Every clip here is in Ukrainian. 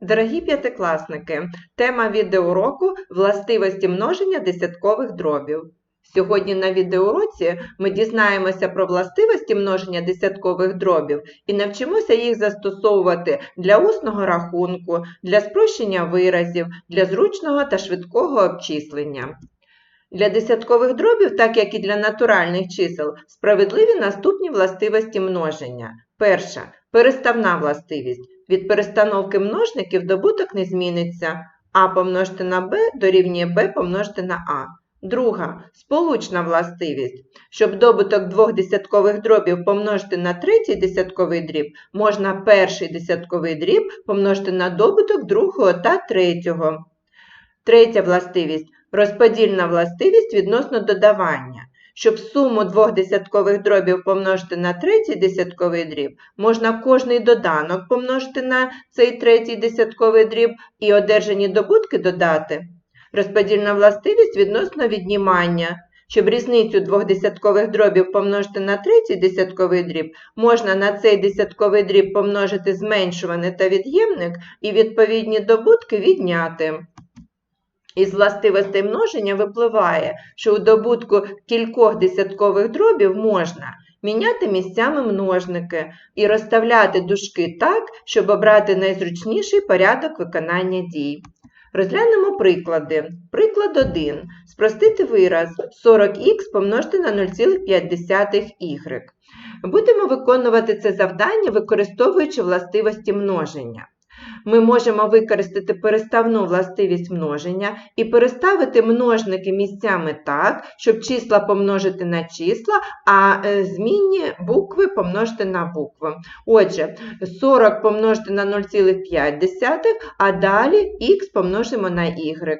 Дорогі п'ятикласники, тема відеоуроку властивості множення десяткових дробів. Сьогодні на відеоуроці ми дізнаємося про властивості множення десяткових дробів і навчимося їх застосовувати для усного рахунку, для спрощення виразів, для зручного та швидкого обчислення. Для десяткових дробів, так як і для натуральних чисел, справедливі наступні властивості множення. Перша переставна властивість. Від перестановки множників добуток не зміниться. А помножити на b дорівнює b помножити на а. Друга сполучна властивість. Щоб добуток двох десяткових дробів помножити на третій десятковий дріб, можна перший десятковий дріб помножити на добуток другого та третього. Третя властивість розподільна властивість відносно додавання. Щоб суму двох десяткових дробів помножити на третій десятковий дріб, можна кожний доданок помножити на цей третій десятковий дріб і одержані добутки додати. Розподільна властивість відносно віднімання. Щоб різницю двох десяткових дробів помножити на третій десятковий дріб, можна на цей десятковий дріб помножити зменшуваний та від'ємник і відповідні добутки відняти. Із властивостей множення випливає, що у добутку кількох десяткових дробів можна міняти місцями множники і розставляти дужки так, щоб обрати найзручніший порядок виконання дій. Розглянемо приклади. Приклад 1. Спростити вираз 40х помножити на 0,5y. Будемо виконувати це завдання, використовуючи властивості множення. Ми можемо використати переставну властивість множення і переставити множники місцями так, щоб числа помножити на числа, а е, змінні букви помножити на букви. Отже, 40 помножити на 0,5, а далі х помножимо на y.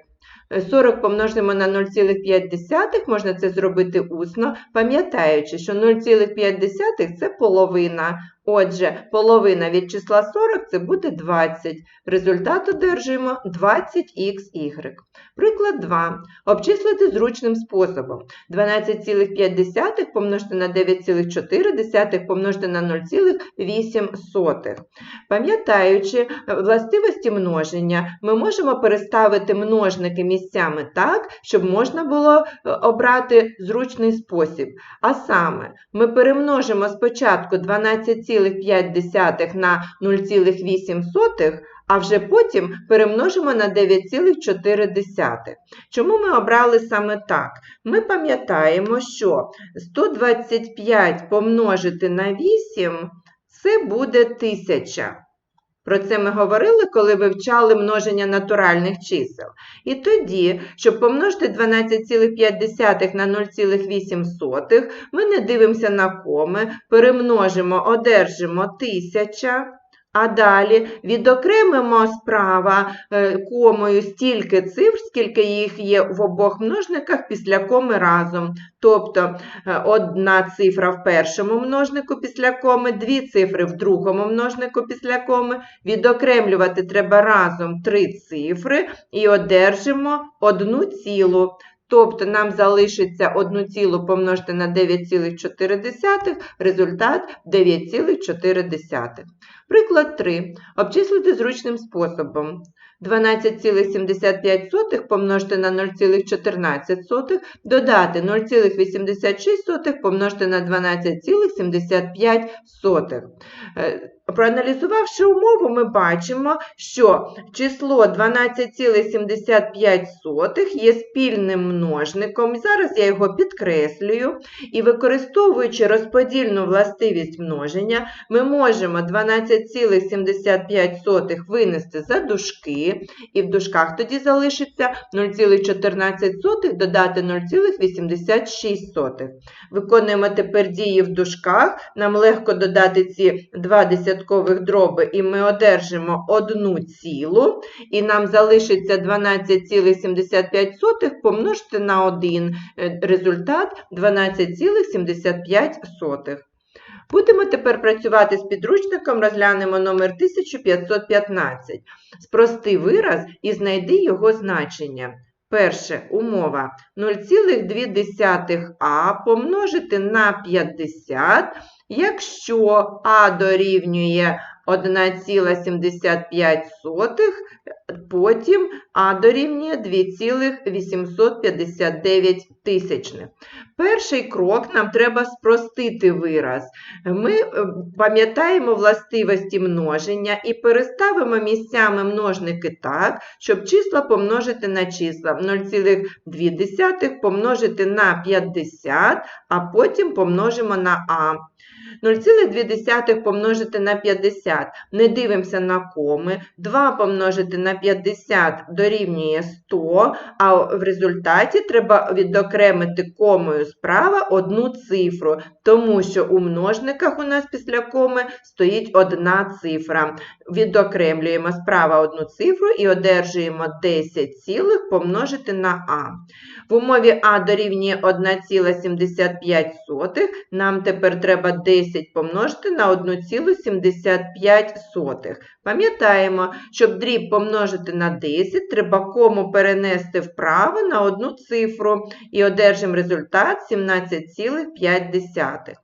40 помножимо на 0,5, можна це зробити усно, пам'ятаючи, що 0,5 – це половина. Отже, половина від числа 40 – це буде 20. Результат одержуємо 20х. Приклад 2. Обчислити зручним способом. 12,5 помножити на 9,4 помножити на 0,8. Пам'ятаючи властивості множення, ми можемо переставити множники місцями так, щоб можна було обрати зручний спосіб. А саме, ми перемножимо спочатку 12,5 на 0,8, а вже потім перемножимо на 9,4. Чому ми обрали саме так? Ми пам'ятаємо, що 125 помножити на 8 це буде 1000. Про це ми говорили, коли вивчали множення натуральних чисел. І тоді, щоб помножити 12,5 на 0,8, ми не дивимося на коми, перемножимо, одержимо 1000. А далі відокремимо справа е, комою стільки цифр, скільки їх є в обох множниках після коми разом. Тобто е, одна цифра в першому множнику після коми, дві цифри в другому множнику після коми. Відокремлювати треба разом три цифри і одержимо одну цілу. Тобто нам залишиться одну цілу помножити на 9,4, результат 9,4. Приклад 3. Обчислити зручним способом. 12,75 помножити на 0,14, додати 0,86 помножити на 12,75. Проаналізувавши умову, ми бачимо, що число 12,75 є спільним множником. Зараз я його підкреслюю. І використовуючи розподільну властивість множення, ми можемо 12,75 винести за дужки, і в дужках тоді залишиться 0,14 додати 0,86. Виконуємо тепер дії в дужках. Нам легко додати ці два десяткових дроби, і ми одержимо одну цілу, і нам залишиться 12,75 помножити на 1. Результат 12,75. Будемо тепер працювати з підручником, розглянемо номер 1515. Спрости вираз і знайди його значення. Перше умова 0,2а помножити на 50, якщо а дорівнює 1,75, потім а дорівнює 2,859 тисячних. Перший крок нам треба спростити вираз. Ми е, пам'ятаємо властивості множення і переставимо місцями множники так, щоб числа помножити на числа. 0,2 помножити на 50, а потім помножимо на а. 0,2 помножити на 50. Не дивимося на коми. 2 помножити на 50 дорівнює 100, а в результаті треба відокремити комою справа одну цифру, тому що у множниках у нас після коми стоїть одна цифра. Відокремлюємо справа одну цифру і одержуємо 10 цілих помножити на а. В умові а дорівнює 1,75, нам тепер треба 10 помножити на 1,75. Пам'ятаємо, щоб дріб помножити на 10, треба кому перенести вправо на одну цифру і одержимо результат 17,5.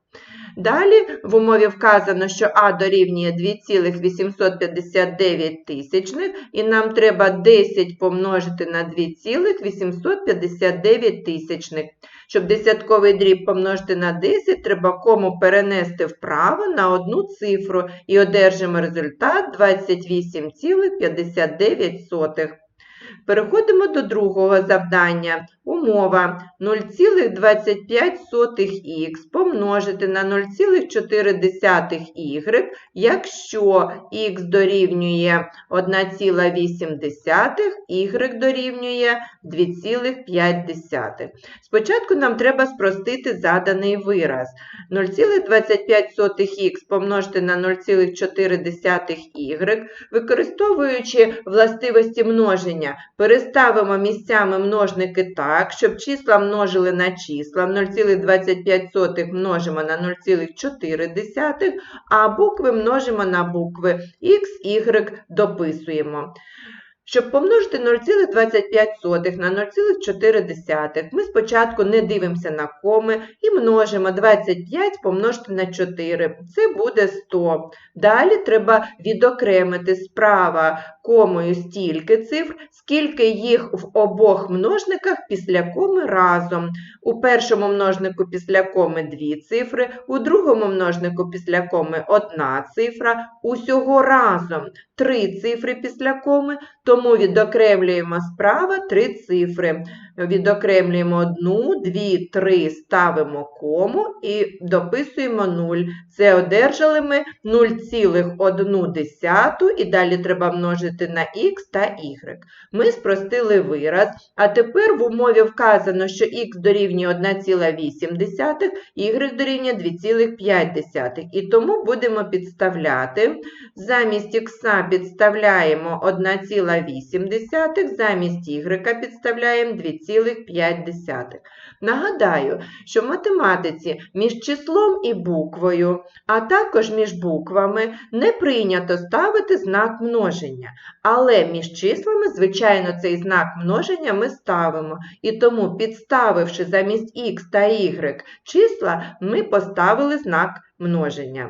Далі в умові вказано, що А дорівнює 2,859 тисячних, і нам треба 10 помножити на 2,859 тисячних. Щоб десятковий дріб помножити на 10, треба кому перенести вправо на одну цифру і одержимо результат 28,59. Переходимо до другого завдання. Умова 0,25х помножити на 0,4y, якщо х дорівнює 1,8, y дорівнює 2,5. Спочатку нам треба спростити заданий вираз. 0,25х помножити на 0,4y, використовуючи властивості множення, переставимо місцями множники так, щоб числа множили на числа. 0,25 множимо на 0,4, а букви множимо на букви Х, Y дописуємо. Щоб помножити 0,25 на 0,4, ми спочатку не дивимося на коми і множимо 25 помножити на 4. Це буде 100. Далі треба відокремити справа комою стільки цифр, скільки їх в обох множниках після коми разом. У першому множнику після коми 2 цифри, у другому множнику після коми 1 цифра, усього разом 3 цифри після коми, тому відокремлюємо справа три цифри. Відокремлюємо 1, 2, 3, ставимо кому і дописуємо 0. Це одержали ми 0,1 і далі треба множити на х та y. Ми спростили вираз, а тепер в умові вказано, що х дорівнює 1,8, y дорівнює 2,5. І тому будемо підставляти. Замість х підставляємо 1,8, замість y підставляємо 2,5. Нагадаю, що в математиці між числом і буквою, а також між буквами не прийнято ставити знак множення. Але між числами, звичайно, цей знак множення ми ставимо. І тому, підставивши замість х та y числа, ми поставили знак множення.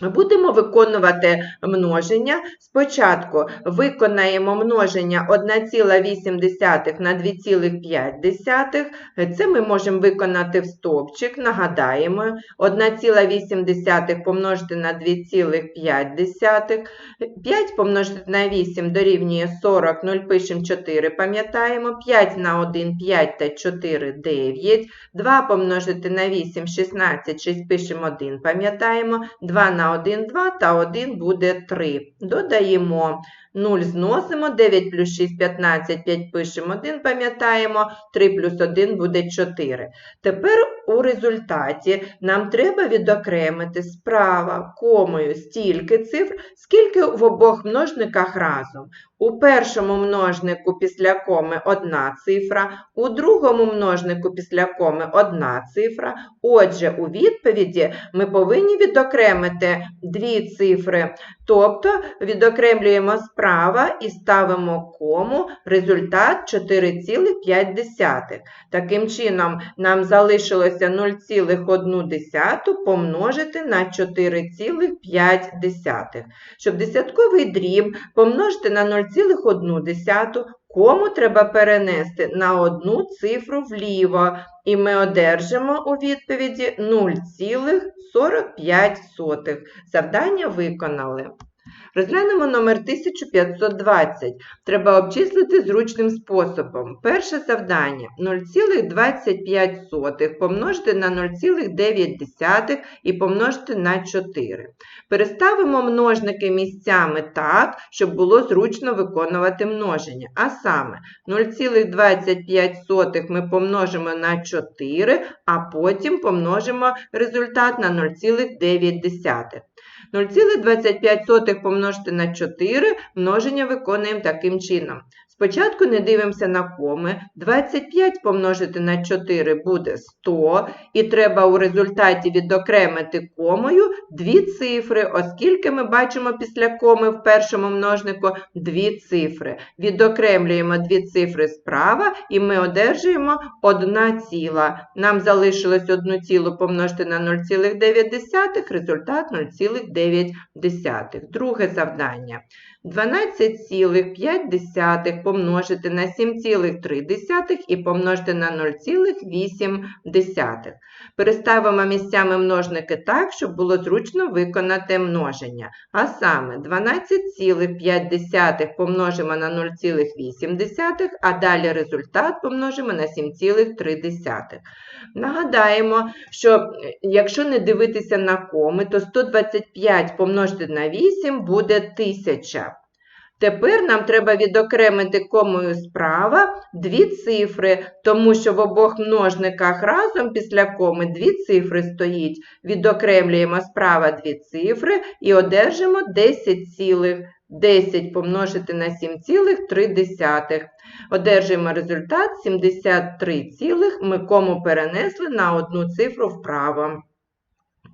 Будемо виконувати множення. Спочатку виконаємо множення 1,8 на 2,5. Це ми можемо виконати в стовпчик. Нагадаємо, 1,8 помножити на 2,5. 5 помножити на 8 дорівнює 40, 0 пишемо 4, пам'ятаємо. 5 на 1 5 та 4 9. 2 помножити на 8 16, 6 пишемо 1, пам'ятаємо. 2 на 1, 2 та 1 буде 3. Додаємо 0 зносимо, 9 плюс 6 15, 5 пишемо 1, пам'ятаємо, 3 плюс 1 буде 4. Тепер у результаті нам треба відокремити справа комою стільки цифр, скільки в обох множниках разом. У першому множнику після коми одна цифра, у другому множнику після коми одна цифра. Отже, у відповіді ми повинні відокремити дві цифри Тобто відокремлюємо справа і ставимо кому результат 4,5. Таким чином, нам залишилося 0,1 помножити на 4,5. Щоб десятковий дріб помножити на 0,1, кому треба перенести на одну цифру вліво, і ми одержимо у відповіді 0,45. Завдання виконали. Розглянемо номер 1520. Треба обчислити зручним способом. Перше завдання 0,25 помножити на 0,9 і помножити на 4. Переставимо множники місцями так, щоб було зручно виконувати множення. А саме 0,25 ми помножимо на 4, а потім помножимо результат на 0,9. 0,25 помножити на 4 множення виконуємо таким чином. Спочатку не дивимося на коми. 25 помножити на 4 буде 100, і треба у результаті відокремити комою дві цифри, оскільки ми бачимо після коми в першому множнику дві цифри. Відокремлюємо дві цифри справа, і ми одержуємо 1 ціла. Нам залишилось 1 цілу помножити на 0,9, результат 0,9. Друге завдання. 12,5 помножити на 7,3 і помножити на 0,8. Переставимо місцями множники так, щоб було зручно виконати множення. А саме 12,5 помножимо на 0,8, а далі результат помножимо на 7,3. Нагадаємо, що якщо не дивитися на коми, то 125 помножити на 8 буде 1000. Тепер нам треба відокремити комою справа дві цифри, тому що в обох множниках разом після коми дві цифри стоїть. Відокремлюємо справа дві цифри і одержимо 10 цілих. 10 помножити на 7,3. Одержуємо результат 73, цілих. ми кому перенесли на одну цифру вправо.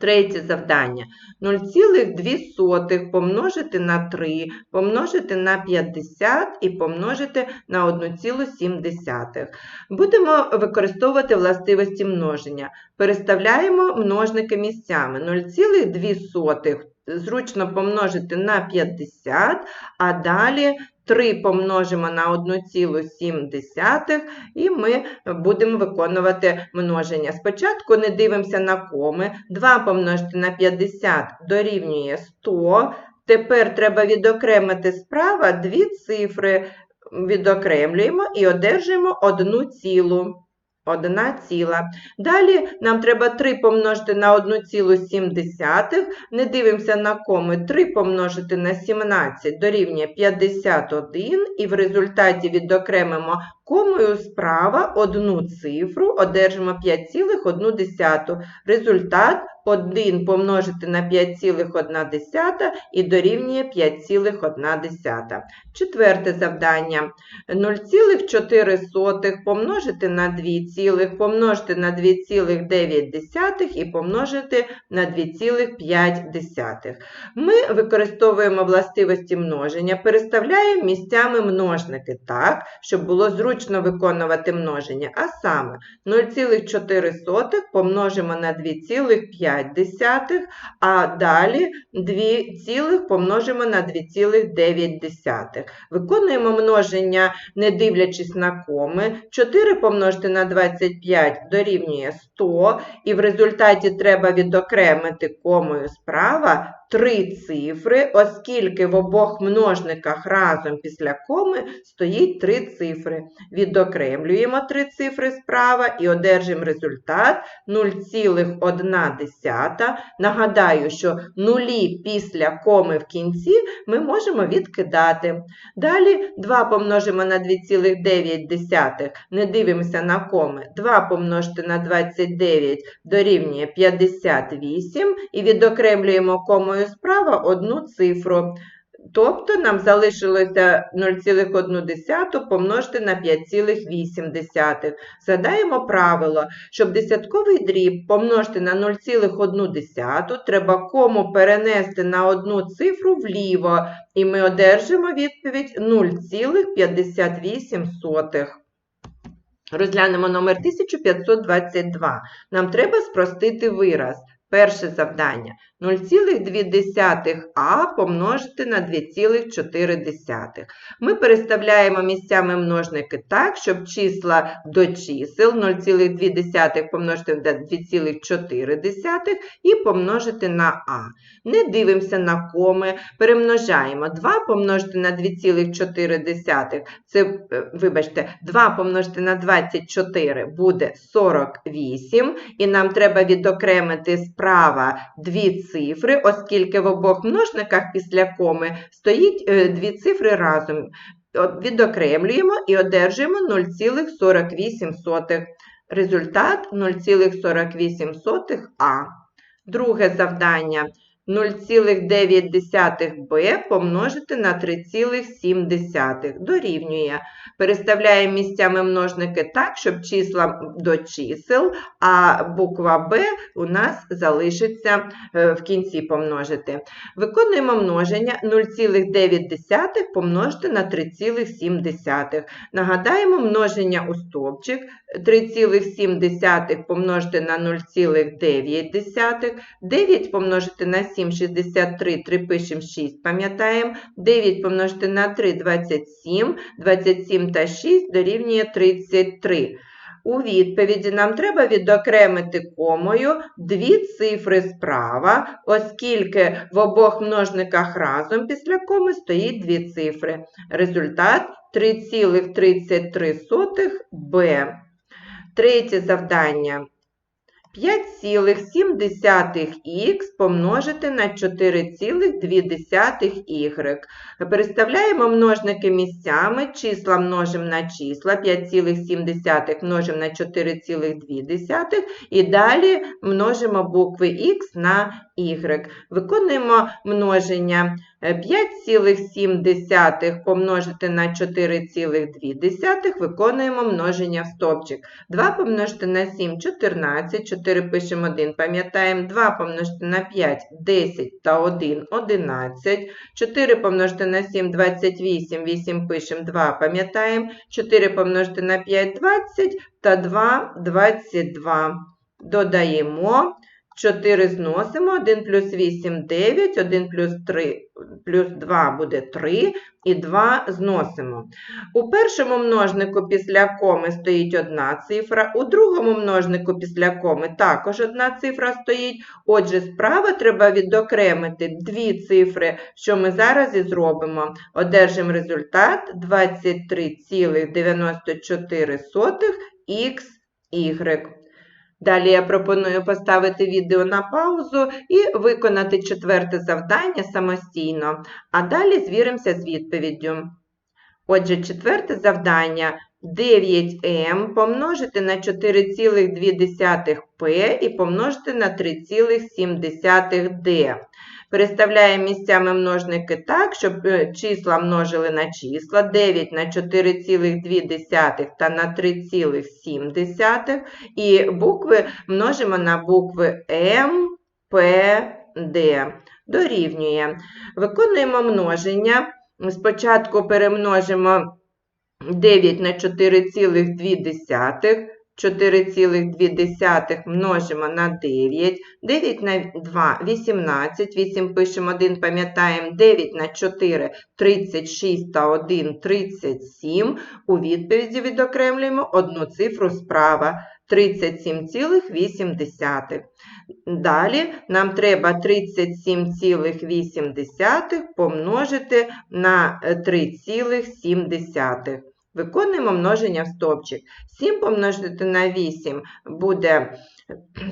Третє завдання. 0,2 помножити на 3, помножити на 50 і помножити на 1,7. Будемо використовувати властивості множення. Переставляємо множники місцями. 0,2 зручно помножити на 50, а далі 3 помножимо на 1,7 і ми будемо виконувати множення. Спочатку не дивимося на коми. 2 помножити на 50 дорівнює 100. Тепер треба відокремити справа дві цифри. Відокремлюємо і одержуємо одну цілу. Одна ціла. Далі нам треба 3 помножити на 1,7. Не дивимося на коми. 3 помножити на 17 дорівнює 51, і в результаті відокремимо комою справа одну цифру, одержимо 5,1. Результат 1 помножити на 5,1 і дорівнює 5,1. Четверте завдання. 0,4 помножити на 2 цілих, помножити на 2,9 і помножити на 2,5. Ми використовуємо властивості множення, переставляємо місцями множники так, щоб було зручно виконувати множення. А саме 0,4 помножимо на 2,5. 5, а далі 2 цілих помножимо на 2,9. Виконуємо множення, не дивлячись на коми. 4 помножити на 25 дорівнює 100, і в результаті треба відокремити комою справа три цифри, оскільки в обох множниках разом після коми стоїть три цифри. Відокремлюємо три цифри справа і одержимо результат 0,1. Нагадаю, що нулі після коми в кінці ми можемо відкидати. Далі 2 помножимо на 2,9, не дивимося на коми. 2 помножити на 29 дорівнює 58 і відокремлюємо комою справа одну цифру. Тобто нам залишилося 0,1 помножити на 5,8. Згадаємо правило, щоб десятковий дріб помножити на 0,1, треба кому перенести на одну цифру вліво, і ми одержимо відповідь 0,58. Розглянемо номер 1522. Нам треба спростити вираз. Перше завдання 0,2а помножити на 2,4. Ми переставляємо місцями множники так, щоб числа до чисел 0,2 помножити на 2,4 і помножити на а. Не дивимося на коми, перемножаємо 2 помножити на 2,4. Це, е, вибачте, 2 помножити на 24 буде 48, і нам треба відокремити справа дві цифри, оскільки в обох множниках після коми стоїть е, дві цифри разом. Відокремлюємо і одержуємо 0,48. Результат 0,48а. Друге завдання 0,9b помножити на 3,7 дорівнює. Переставляємо місцями множники так, щоб числа до чисел, а буква Б у нас залишиться е, в кінці помножити. Виконуємо множення 0,9 помножити на 3,7. Нагадаємо множення у стовпчик 3,7 помножити на 0,9, 9 помножити на 7, 63, 3 пишемо 6, пам'ятаємо, 9 помножити на 3, 27, 27 та 6 дорівнює 33. У відповіді нам треба відокремити комою дві цифри справа, оскільки в обох множниках разом після коми стоїть дві цифри. Результат 3,33b. Третє завдання. 5,7х помножити на 4,2y. Переставляємо множники місцями, числа множимо на числа, 5,7 множимо на 4,2 і далі множимо букви х на y. Виконуємо множення 5,7 помножити на 4,2, виконуємо множення в стовпчик. 2 помножити на 7 14, 4 пишемо 1, пам'ятаємо, 2 помножити на 5 10 та 1 11, 4 помножити на 7 28, 8 пишемо 2, пам'ятаємо, 4 помножити на 5 20 та 2 22. Додаємо. 4 зносимо, 1 плюс 8 9, 1 плюс 3 плюс 2 буде 3 і 2 зносимо. У першому множнику після коми стоїть одна цифра, у другому множнику після коми також одна цифра стоїть. Отже, справа треба відокремити дві цифри, що ми зараз і зробимо. Одержимо результат 23,94 xy. Далі я пропоную поставити відео на паузу і виконати четверте завдання самостійно, а далі звіримося з відповіддю. Отже, четверте завдання 9М помножити на 4,2p і помножити на 3,7d. Переставляємо місцями множники так, щоб е, числа множили на числа 9 на 4,2 та на 3,7. І букви множимо на букви М, П, Д. Дорівнює. Виконуємо множення. Спочатку перемножимо 9 на 4,2. 4,2 множимо на 9, 9 на 2 18, 8 пишемо 1, пам'ятаємо, 9 на 4 36 та 1 37. У відповіді відокремлюємо одну цифру справа 37,8. Далі нам треба 37,8 помножити на 3,7. Виконуємо множення в стовпчик. 7 помножити на 8 буде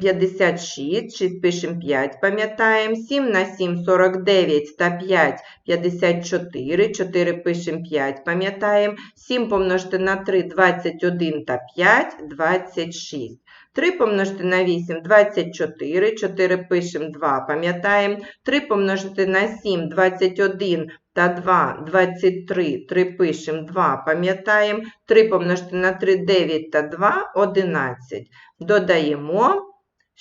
56, 6 пишемо 5, пам'ятаємо, 7 на 7 49 та 5 54, 4 пишемо 5, пам'ятаємо, 7 помножити на 3 21 та 5 26. 3 помножити на 8 24, 4 пишемо 2, пам'ятаємо, 3 помножити на 7 21 та 2 23, 3 пишемо 2, пам'ятаємо, 3 помножити на 3 9 та 2 11. Додаємо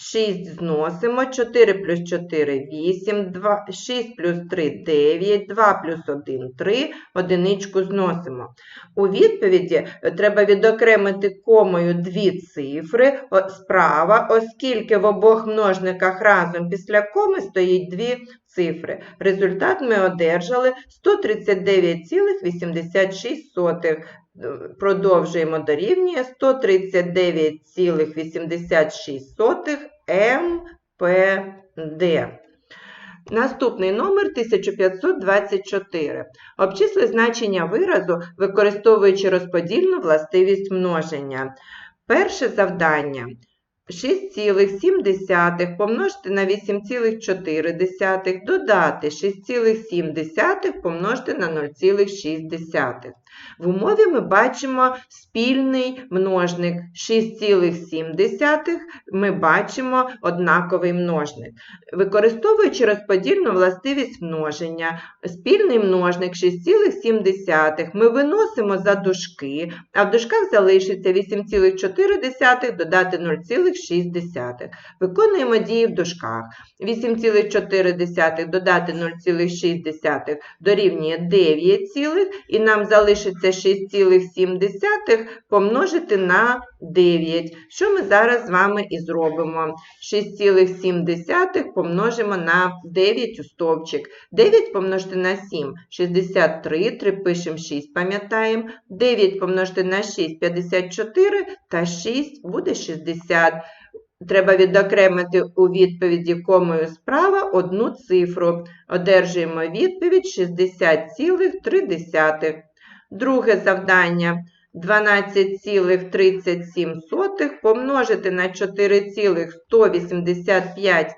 6 зносимо, 4 плюс 4 8, 2, 6 плюс 3 9, 2 плюс 1 3, одиничку зносимо. У відповіді е, треба відокремити комою дві цифри справа, оскільки в обох множниках разом після коми стоїть дві цифри. Результат ми одержали 139,86. Продовжуємо дорівнює 139,86 МПД. Наступний номер 1524. Обчисли значення виразу, використовуючи розподільну властивість множення. Перше завдання. 6,7 помножити на 8,4, додати 6,7 помножити на 0,6. В умові ми бачимо спільний множник 6,7, ми бачимо однаковий множник. Використовуючи розподільну властивість множення, спільний множник 6,7 ми виносимо за дужки, а в дужках залишиться 8,4 додати 0,6. Виконуємо дії в дужках. 8,4 додати 0,6 дорівнює 9, і нам залишиться 6,7 помножити на 9, що ми зараз з вами і зробимо. 6,7 помножимо на 9 у стовпчик. 9 помножити на 7 – 63, 3 пишемо 6, пам'ятаємо. 9 помножити на 6 – 54, та 6 буде 60. Треба відокремити у відповіді комою справа одну цифру. Одержуємо відповідь 60,3. Друге завдання 12,37 помножити на 4,185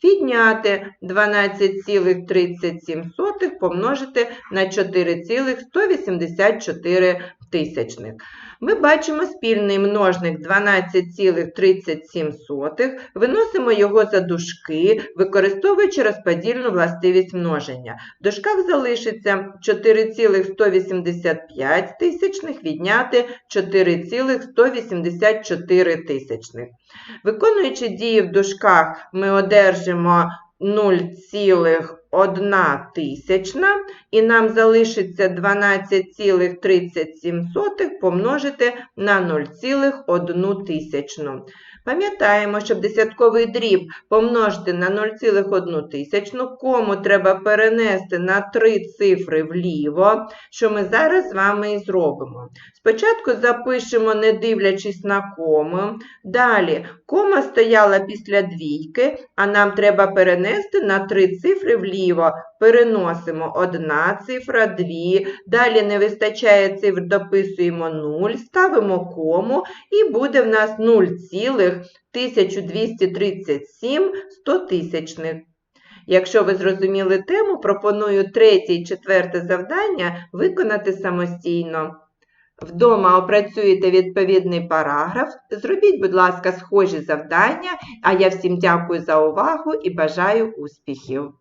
підняти 12,37 помножити на 4,184 тисячних. Ми бачимо спільний множник 12,37, виносимо його за дужки, використовуючи розподільну властивість множення. В дужках залишиться 4,185 тисячних відняти 4,184 тисячних. Виконуючи дії в дужках, ми одержимо 0,1 тисячна, і нам залишиться 12,37 помножити на 0,1 тисячну. Пам'ятаємо, щоб десятковий дріб помножити на 0,1 тисячну, кому треба перенести на три цифри вліво, що ми зараз з вами і зробимо. Спочатку запишемо, не дивлячись на кому. Далі кома стояла після двійки, а нам треба перенести на три цифри вліво. Переносимо одна цифра, дві. Далі не вистачає цифр, дописуємо 0, ставимо кому і буде в нас 0,1237 стотисячних. Якщо ви зрозуміли тему, пропоную третє і четверте завдання виконати самостійно. Вдома опрацюєте відповідний параграф. Зробіть, будь ласка, схожі завдання, а я всім дякую за увагу і бажаю успіхів!